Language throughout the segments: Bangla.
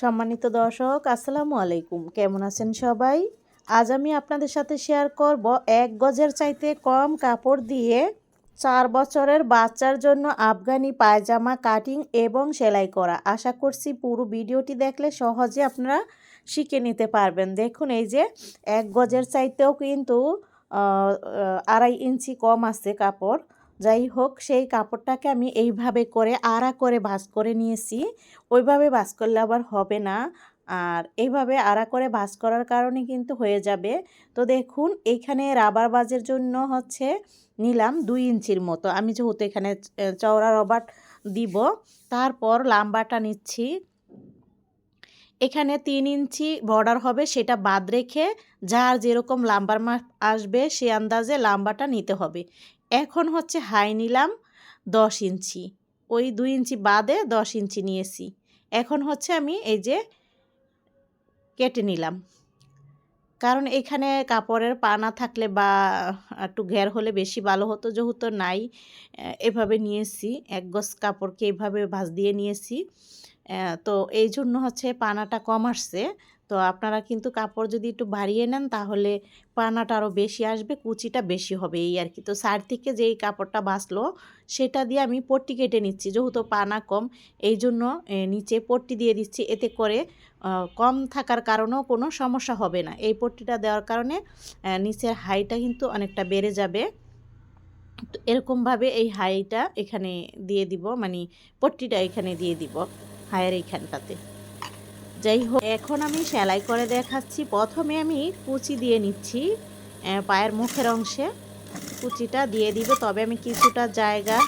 সম্মানিত দর্শক, আসসালামু আলাইকুম। কেমন আছেন সবাই? আজ আমি আপনাদের সাথে শেয়ার করব এক গজের চাইতে কম কাপড় দিয়ে চার বছরের বাচ্চার জন্য আফগানি পায়জামা কাটিং এবং সেলাই করা। আশা করছি পুরো ভিডিওটি দেখলে সহজে আপনারা শিখে নিতে পারবেন। দেখুন, এই যে এক গজের চাইতেও কিন্তু আড়াই ইঞ্চি কম আছে কাপড়। যাই হোক, সেই কাপড়টাকে আমি এইভাবে করে আড়া করে ভাঁজ করে নিয়েছি। ওইভাবে ভাঁজ করলে আবার হবে না। আর এইভাবে আড়া করে ভাঁজ করার কারণে কিন্তু হয়ে যাবে। তো দেখুন, এইখানে রাবার বাজের জন্য হচ্ছে নিলাম দুই ইঞ্চির মতো। আমি যেহেতু এখানে চওড়া রবার দিব, তারপর লাম্বাটা নিচ্ছি। এখানে তিন ইঞ্চি বর্ডার হবে, সেটা বাদ রেখে যার যেরকম লাম্বার মাপ আসবে, সে আন্দাজে লাম্বাটা নিতে হবে। এখন হচ্ছে হাই নিলাম দশ ইঞ্চি। ওই দুই ইঞ্চি বাদে দশ ইঞ্চি নিয়েছি। এখন হচ্ছে আমি এই যে কেটে নিলাম। কারণ এখানে কাপড়ের পানা থাকলে বা একটু ঘের হলে বেশি ভালো হতো, যেহেতু নাই এভাবে নিয়েছি। এক গজ কাপড়কে এভাবে ভাজ দিয়ে নিয়েছি। তো এই জন্য হচ্ছে পানাটা কম আসছে। তো আপনারা কিন্তু কাপড় যদি একটু বাড়িয়ে নেন, তাহলে পানাটা আরও বেশি আসবে, কুচিটা বেশি হবে এই আর কি। তো সার থেকে যেই কাপড়টা বাঁচলো, সেটা দিয়ে আমি পট্টি কেটে নিচ্ছি, যেহেতু পানা কম, এই জন্য নিচে পট্টি দিয়ে দিচ্ছি। এতে করে কম থাকার কারণেও কোনো সমস্যা হবে না। এই পট্টিটা দেওয়ার কারণে নিচের হাইটা কিন্তু অনেকটা বেড়ে যাবে। তো এরকমভাবে এই হাইটা এখানে দিয়ে দিব মানে পট্টিটা এখানে দিয়ে দিব, হায়ের এইখানটাতে। যাই হোক, এখন আমি সেলাই করে দেখাচ্ছি। প্রথমে আমি কুচি দিয়ে নিচ্ছি পায়ের মুখের অংশে। কুচিটা দিয়ে দিব, তবে আমি কিছুটা জায়গা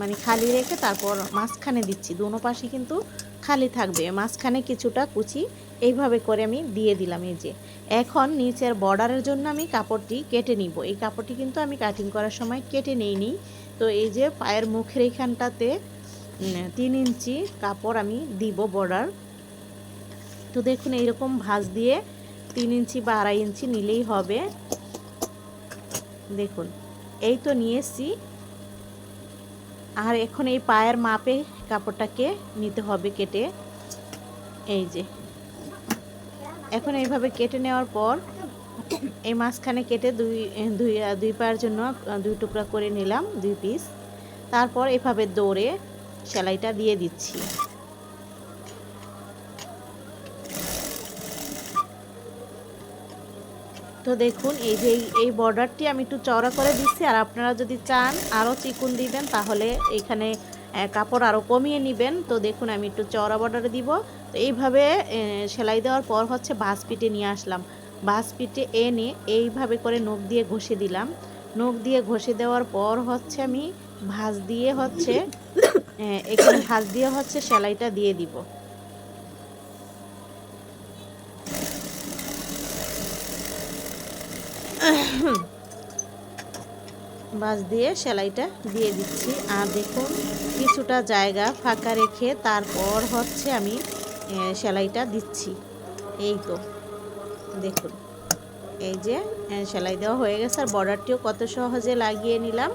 মানে খালি রেখে তারপর মাঝখানে দিচ্ছি। দুনো পাশে কিন্তু খালি থাকবে। মাঝখানে কিছুটা কুচি এইভাবে করে আমি দিয়ে দিলাম এই যে। এখন নিচের বর্ডারের জন্য আমি কাপড়টি কেটে নিব। এই কাপড়টি কিন্তু আমি কাটিং করার সময় কেটে নিইনি। তো এই যে পায়ের মুখের এইখানটাতে তিন ইঞ্চি কাপড় আমি দিব বর্ডার। তো দেখুন, এইরকম ভাঁজ দিয়ে তিন ইঞ্চি বা আড়াই ইঞ্চি নিলেই হবে। দেখুন, এই তো নিয়েছি আর এখন এই পায়ের মাপে কাপড়টাকে নিতে হবে কেটে। এই যে, এখন এইভাবে কেটে নেওয়ার পর এই মাঝখানে কেটে দুই দুই দুই পায়ের জন্য, দুই টুকরা করে নিলাম, দুই পিস। তারপর এভাবে দৌড়ে সেলাইটা দিয়ে দিচ্ছি। তো দেখুন, এই যে এই- বর্ডারটি আমি একটু চওড়া করে দিচ্ছি, আর আপনারা যদি চান আরও চিকুন দিবেন, তাহলে এখানে কাপড় আরও কমিয়ে নেবেন। তো দেখুন, আমি একটু চওড়া বর্ডারে দিব। তো এইভাবে সেলাই দেওয়ার পর হচ্ছে বাস পিটে নিয়ে আসলাম। বাস পিটে এনে এইভাবে করে নখ দিয়ে ঘষে দিলাম। নখ দিয়ে ঘষে দেওয়ার পর হচ্ছে আমি ভাঁজ দিয়ে হচ্ছে এখানে ভাঁজ দিয়ে হচ্ছে সেলাইটা দিয়ে দিব। বাস দিয়ে সেলাইটা দিয়ে দিচ্ছি। আর দেখুন, কিছুটা জায়গা ফাঁকা রেখে তারপর হচ্ছে আমি সেলাইটা দিচ্ছি। এই তো, দেখুন। এই যে সেলাই দেওয়া হয়ে গেছে। আর বর্ডারটিও কত সহজে লাগিয়ে নিলাম।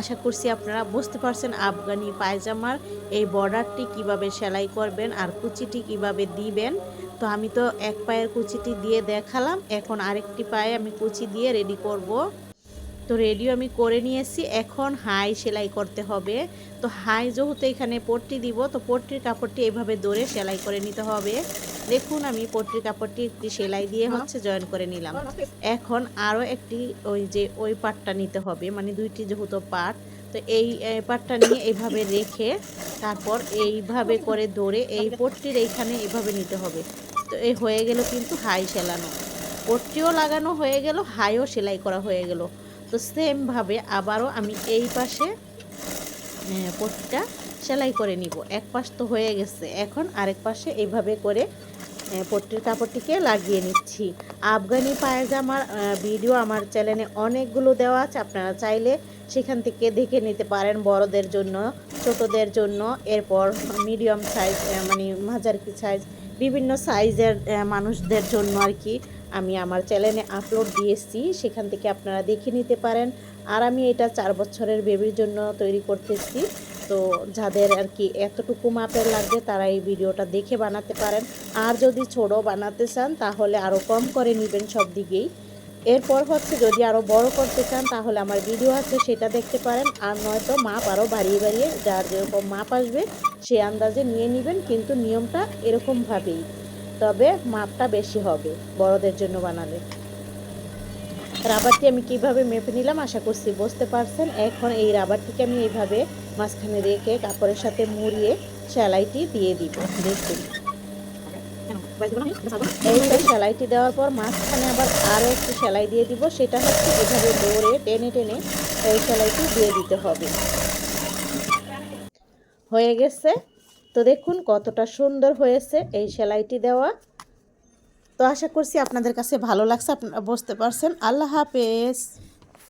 আশা করছি আপনারা বুঝতে পারছেন আফগানি পায়জামার এই বর্ডারটি কীভাবে সেলাই করবেন আর কুচিটি কীভাবে দিবেন। তো আমি তো এক পায়ের কুচিটি দিয়ে দেখালাম এখন আরেকটি পায়ে আমি কুচি দিয়ে রেডি করব। তো রেডিও আমি করে নিয়েছি এখন হাই সেলাই করতে হবে। তো হাই যেহেতু এখানে পট্টি দিব তো পট্টির কাপড়টি এভাবে দৌড়ে সেলাই করে নিতে হবে। দেখুন আমি পট্টির কাপড়টি একটি সেলাই দিয়ে হচ্ছে জয়েন করে নিলাম। এখন আরও একটি ওই যে ওই পাটটা নিতে হবে মানে দুইটি যেহেতু পাট তো এই পাটটা নিয়ে এইভাবে রেখে তারপর এইভাবে করে দৌড়ে এই পট্টির এইখানে এইভাবে নিতে হবে। তো এই হয়ে গেল কিন্তু হাই সেলানো। পট্টিও লাগানো হয়ে গেল হাইও সেলাই করা হয়ে গেল। তো সেমভাবে আবারও আমি এই পাশে আহ, পট্টিটা সেলাই করে নিব। এক পাশ তো হয়ে গেছে। এখন আরেক পাশে এইভাবে করে আহ, পট্টির কাপড়টিকে লাগিয়ে নিচ্ছি। আফগানি পায়জামার ভিডিও আমার চ্যানেলে অনেকগুলো দেওয়া আছে। আপনারা চাইলে সেখান থেকে দেখে নিতে পারেন বড়দের জন্য ছোটদের জন্য। এরপর মিডিয়াম সাইজ মানে মাঝারি সাইজ বিভিন্ন সাইজের মানুষদের জন্য আর কি আমি আমার চ্যানেলে আপলোড দিয়েছি সেখান থেকে আপনারা দেখে নিতে পারেন। আর আমি এটা চার বছরের বেবির জন্য তৈরি করতেছি তো যাদের আর কি এতটুকু মাপের লাগবে, তারা এই ভিডিওটা দেখে বানাতে পারেন। আর যদি ছোটো বানাতে চান, তাহলে আরও কম করে নেবেন সব দিকেই। এরপর হচ্ছে যদি আরও বড় করতে চান, তাহলে আমার ভিডিও আছে, সেটা দেখতে পারেন। আর নয়তো মাপ আরও বাড়িয়ে বাড়িয়ে যার যেরকম মাপ আসবে, সে আন্দাজে নিয়ে নেবেন, কিন্তু নিয়মটা এরকমভাবেই। তবে মাপটা বেশি হবে বড়দের জন্য বানালে। রাবারটি আমি কীভাবে মেপে নিলাম, আশা করছি বুঝতে পারছেন। এখন এই রাবারটিকে আমি এইভাবে মাঝখানে রেখে কাপড়ের সাথে মুড়িয়ে সেলাইটি দিয়ে দিব। দেখুন। এইটা সেলাইটি দেওয়ার পর মাঝখানে আবার আরও একটু সেলাই দিয়ে দিব। সেটা হচ্ছে এভাবে দৌড়ে টেনে টেনে এই সেলাইটি দিয়ে দিতে হবে। হয়ে গেছে। তো দেখুন কতটা সুন্দর হয়েছে এই সেলাইটি দেওয়া। তো আশা করছি আপনাদের কাছে ভালো লাগছে, আপনারা বুঝতে পারছেন। আল্লাহ হাফেজ।